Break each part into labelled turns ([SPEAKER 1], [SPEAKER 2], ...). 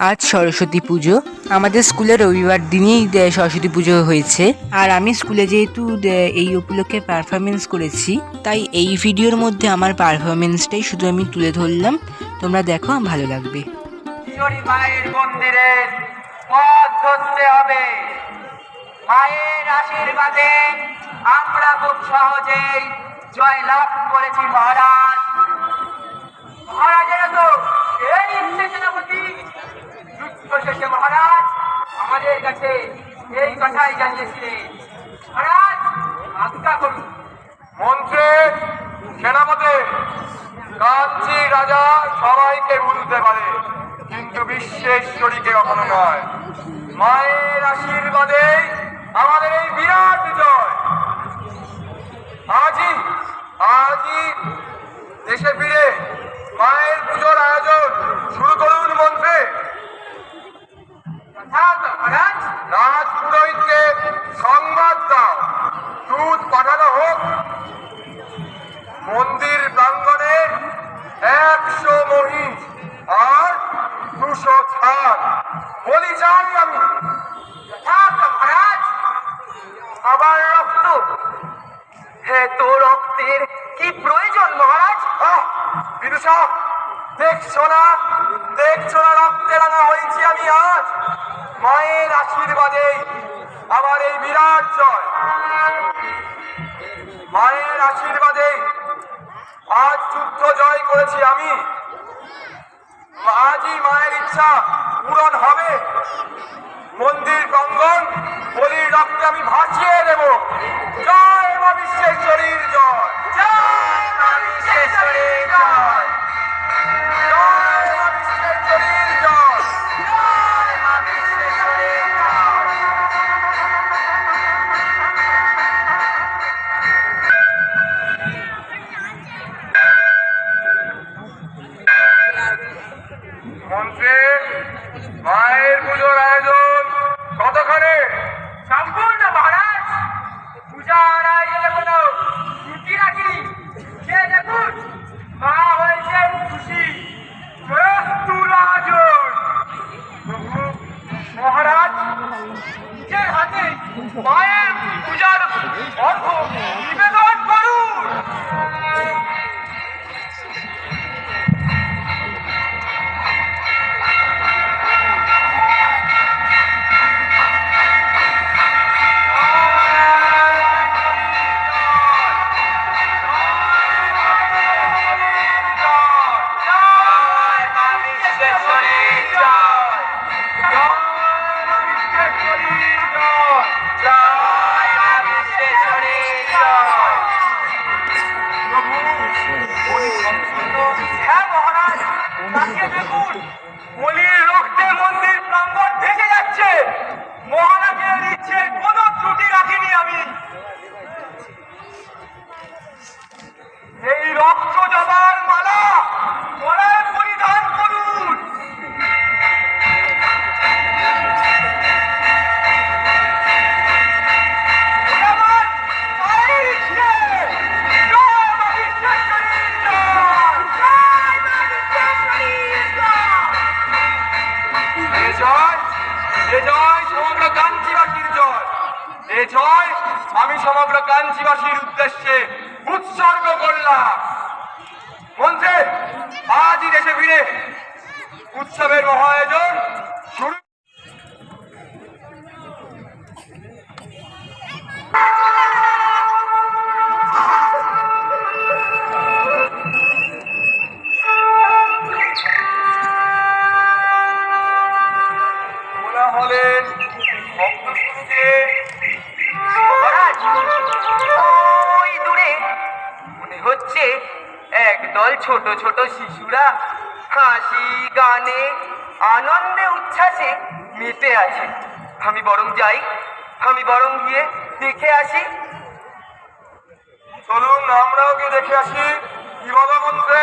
[SPEAKER 1] আজ সরস্বতী পুজো। আমাদের স্কুলে রবিবার দিনই সরস্বতী পুজো হয়েছে। আর আমি স্কুলে যেহেতু এই উপলক্ষে পারফরমেন্স করেছি, তাই এই ভিডিওর মধ্যে আমার পারফরমেন্সটাই শুধু আমি তুলে ধরলাম। তোমরা দেখো, ভালো লাগবে।
[SPEAKER 2] মায়ের মন্দিরে পথ ধরতে হবে। মায়ের আশীর্বাদে আমরা খুব সহজেই জয় লাভ করেছি মহারাজ। মহারাজের তো এই কাছে এই কথাই জানিয়েছিলেন। মহারাজ আজ্ঞা করুন।
[SPEAKER 3] মন্ত্রী সেনাপতি কাঞ্চি রাজা সবাইকে ভুলতে পারে কিন্তু বিশ্বেশ্বরীকে কখনো নয়। মায়ের আশীর্বাদে আমাদের এই বিরাট বিজয়। আজই আজই দেশে ফিরে মায়ের পুজোর আয়োজন শুরু করুন মন্ত্রী।
[SPEAKER 2] যথার্থ মহারাজ
[SPEAKER 3] রাজ পুরোহিতকে সংবাদ দাও দুধ পাঠানো হোক মন্দির প্রাঙ্গণে একশো মহিষ আর দুশো ছাদ বলি চাই আমি
[SPEAKER 2] যথার্থ মহারাজ আবার রক্ত এত রক্তের কি প্রয়োজন মহারাজ
[SPEAKER 3] আহ, বিদুষা দেখছ না দেখছ না রক্তে রাঙা হয়েছি আমি আজ মায়ের আশীর্বাদে আমার এই বিরাট জয়। মায়ের আশীর্বাদে আজ যুদ্ধ জয় করেছি আমি। আজই মায়ের ইচ্ছা পূরণ হবে। মন্দির প্রাঙ্গণ বলির রক্তে আমি ভাসিয়ে দেব। জয় মা বিশ্বেশ্বরীর জয়।
[SPEAKER 2] জয় মা বিশ্বেশ্বরীর জয়। মহারাজ নিজের হাতে মায়ের পূজার অর্থ নিবেদন আছে। আমি বরং যাই আমি বরং গিয়ে দেখে আসি।
[SPEAKER 3] চলুন আমরাও গিয়ে দেখে আসি। কি বলো মন্ত্রে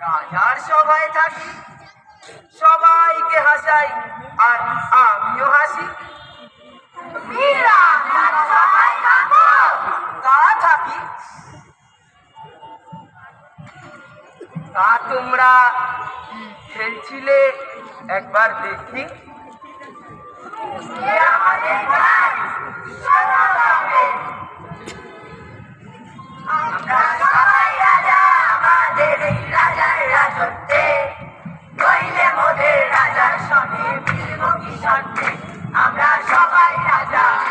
[SPEAKER 2] রাজার সভায় থাকি সবাইকে হাসাই আর আমিও হাসি। তা তোমরা খেলছিলে একবার দেখি।
[SPEAKER 4] আমরা শাসনে বিরোধী শান্তি আমরা সবাই রাজা।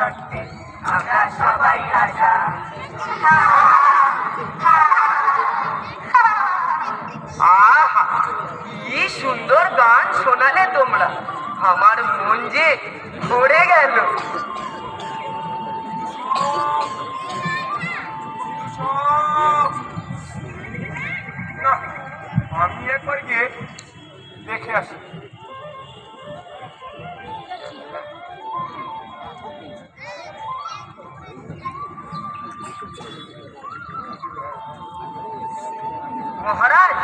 [SPEAKER 4] আমরা সবাই
[SPEAKER 2] আহা কি সুন্দর গান শোনালে তোমরা। আমার মন যে ভরে গেল। মহারাজ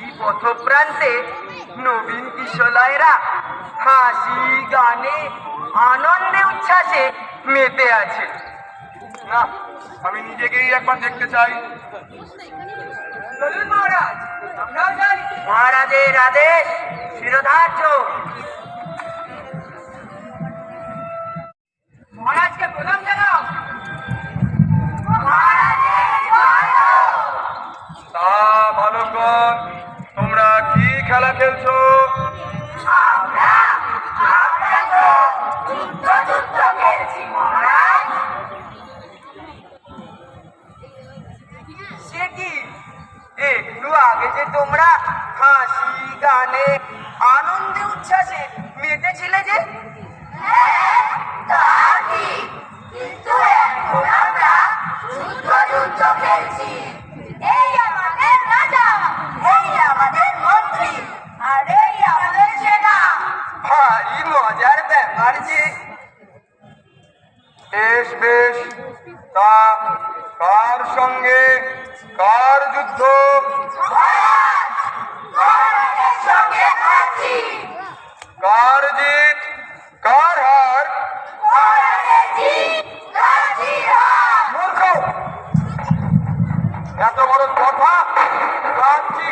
[SPEAKER 2] এই পথপ্রান্তে নবীন কিশলয়রা হাসি গানে আনন্দে উচ্ছ্বাসে মেতে আছে।
[SPEAKER 3] না আমি নিজেকেই একবার দেখতে চাই।
[SPEAKER 2] মহারাজ মহারাজের আদেশ শিরোধার্য।
[SPEAKER 3] It's okay.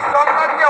[SPEAKER 3] সরকারকে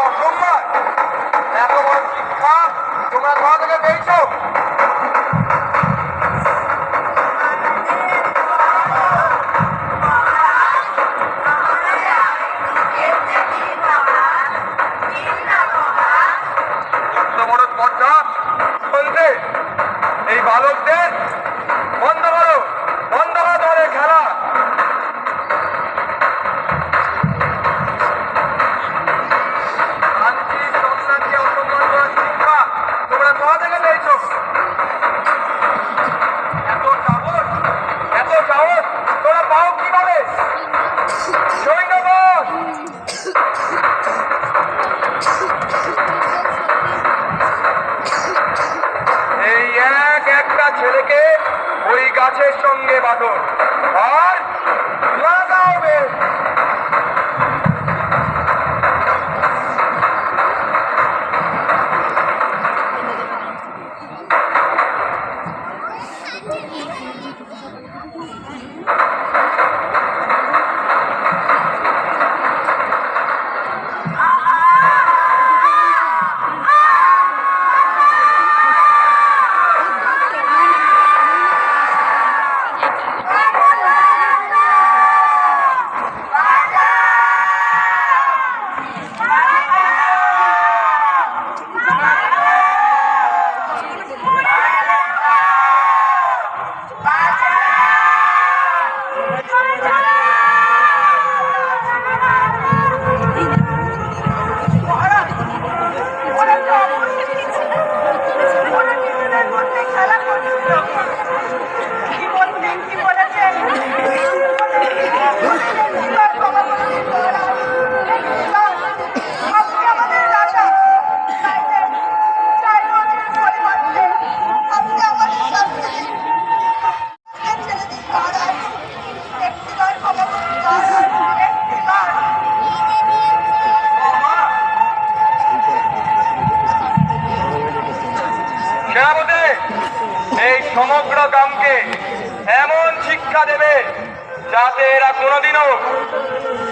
[SPEAKER 2] এরা কোনোদিনও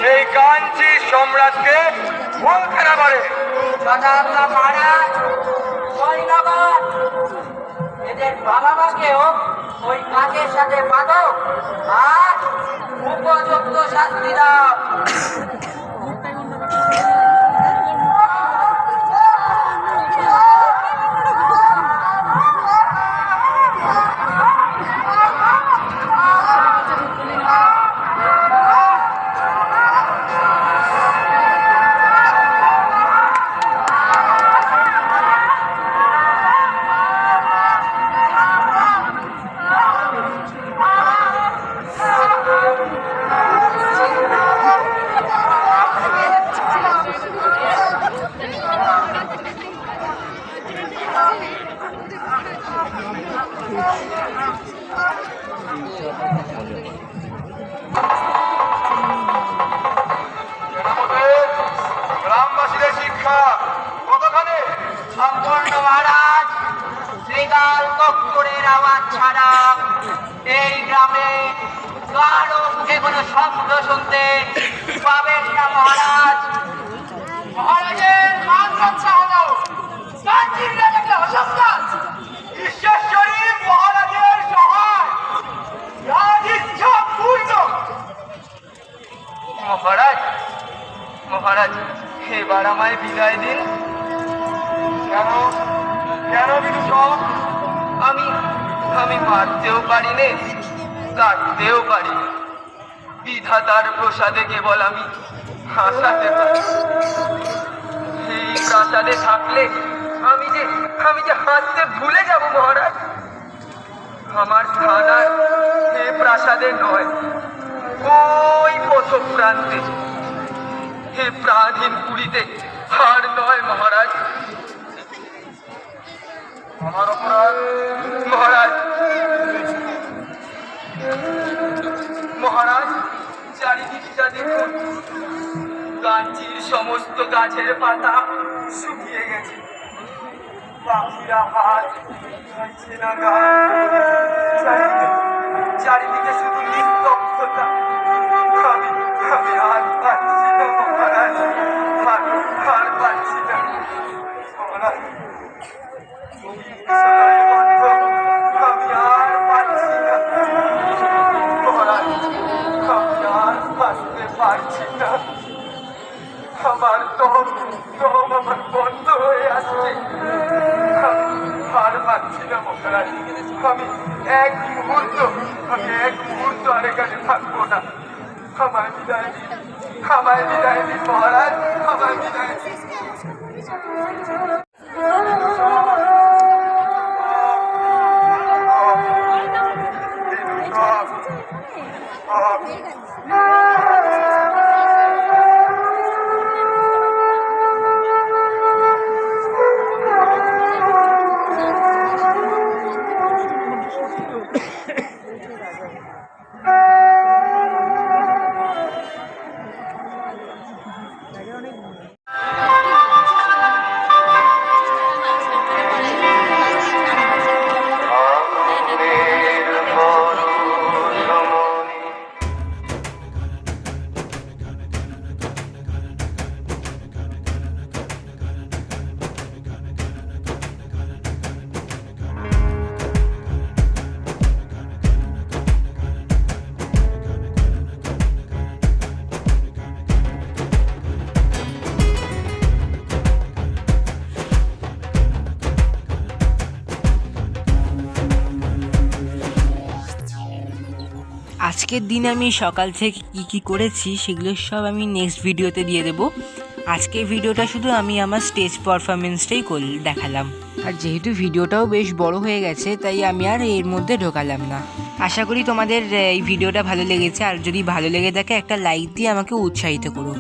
[SPEAKER 2] সেই কাঞ্চি সম্রাটকে বলতে না পারে।
[SPEAKER 3] এদের বাবা মাকেও ওই কাজের সাথে বাঁধো আর উপযুক্ত শাস্তি দাও। কোনো শব্দ শুনতে পাবেন না, মহারাজ। মহারাজের মান রক্ষা হলো অসম্মান।
[SPEAKER 5] ঈশ্বরী মহারাজের সহায়। রাজ ইচ্ছা পূর্ণ।
[SPEAKER 2] মহারাজ মহারাজ, এবার আমায় বিদায় দিন। কেন কেন বিদূষক আমি আমি মারতেও পারি নে কাটতেও পারি। বিধাতার প্রসাদে কেবল আমি হাসাতে পারি প্রাসাদে থাকলে আমি যে আমি যে হাসতে ভুলে যাব, মহারাজ। আমার স্থান আর এ প্রাসাদে নয়। ওই পথ প্রান্তে হে প্রাধীন পুরীতে আর নয়, মহারাজ। আমার অপরাধ, মহারাজ। মহারাজ চারিদিকটা দেখুন কাঞ্চির সমস্ত গাছের পাতা শুকিয়ে গেছে। পাখিরা হাত খাইছে না চারিদিকে। শুধু নিস্তব্ধতা। আমি আমি আর পাচ্ছি না আর পাচ্ছি না আমি এক মুহূর্ত আমি এক মুহূর্ত আর এখানে থাকব না আমায় বিদায় দিন আমায় বিদায় দিন মহারাজ আমায় বিদায় দিন অনেক
[SPEAKER 1] আজকের দিন আমি সকাল থেকে কি কি করেছি সেগুলো সব আমি নেক্সট ভিডিওতে দিয়ে দেবো। আজকের ভিডিওটা শুধু আমি আমার স্টেজ পারফরমেন্সটাই কর, দেখালাম। আর যেহেতু ভিডিওটাও বেশ বড় হয়ে গেছে, তাই আমি আর এর মধ্যে ঢোকালাম না। আশা করি তোমাদের এই ভিডিওটা ভালো লেগেছে। আর যদি ভালো লেগে থাকে, একটা লাইক দিয়ে আমাকে উৎসাহিত করো